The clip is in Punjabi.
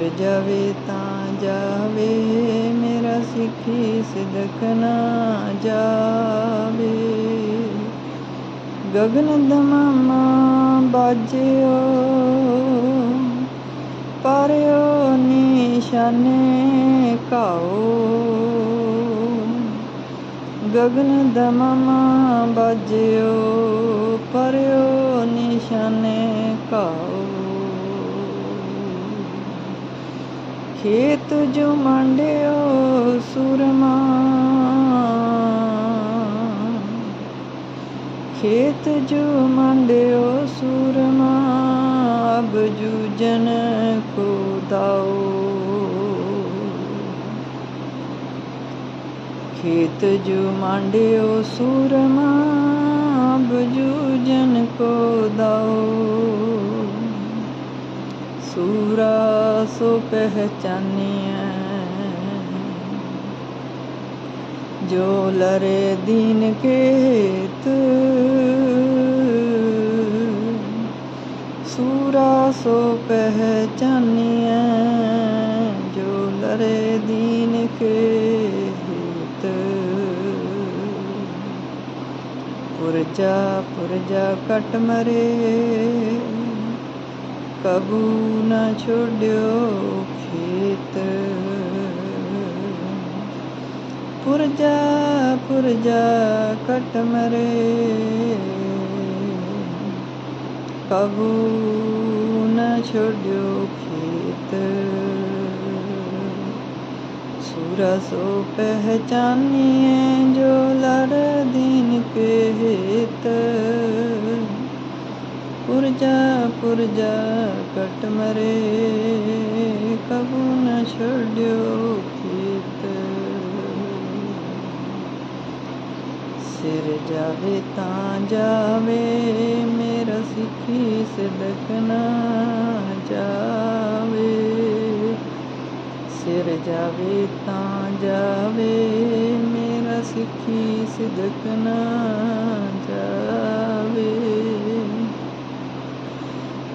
ਸਿਰ ਜਾਵੇ ਤਾਂ ਜਾਵੇ, ਮੇਰਾ ਸਿੱਖੀ ਸਿਦਕ ਨਾ ਜਾਵੇ। ਗਗਨ ਦਮਾਮਾ ਬਾਜਿਓ, ਪਰਿਓ ਨਿਸ਼ਾਨੇ ਕਾਓ ਗਗਨ ਦਮਮਾ ਬਾਜਿਓ, ਪਰਿਓ ਨਿਸ਼ਾਨੇ ਕਾਓ ਖੇਤ ਜੋ ਮੰਡਿਓ ਸੁਰਮਾ। ਖੇਤ ਜੋ ਮਾਂਡਿਓ ਸੁਰਮਾ, ਅਬ ਜੂਜਨ ਕੋ ਦਾਓ। ਖੇਤ ਜੋ ਮੰਡਿਓ ਸੁਰਮਾ, ਅਬ ਜੂਜਨ ਕੋ ਦਾਓ। ਸੂਰਾ ਸੋ ਪਹਿਚਾਨਿਆ ਜੋ ਲਰੇ ਦੀਨ ਕੇਤ, ਸੂਰਾ ਸੋ ਪਹਿਚਾਨਿਆ ਜੋ ਲਰੇ ਦੀਨ ਕੇਤ, ਪੁਰਜਾ ਪੁਰਜਾ ਕਟ ਮਰੇ। ਕਬੂ ਨਾ ਛੋੜਿਓ ਖੇਤ। ਪੁਰਜਾ ਪੁਰਜਾ ਕਟ ਮਰੇ। ਕਬੂ ਨਾ ਛੋੜਿਓ ਖੇਤ। ਸੂਰਾ ਸੋ ਪਹਿਚਾਨੀਏ ਜੋ ਲੜ ਦਿਨ ਕੇ ਹੇਤ पुरजा पुरजा कट मरे कबू न छोड़ियो खेत सिर जावे ਤਾਂ ਜਾਵੇ ਮੇਰਾ ਸਿੱਖੀ ਸਿਦਕ ਨਾ ਜਾਵੇ ਸਿਰ ਜਾਵੇ ਤਾਂ ਜਾਵੇ ਮੇਰਾ ਸਿੱਖੀ ਸਿਦਕ ਨਾ ਜਾਵੇ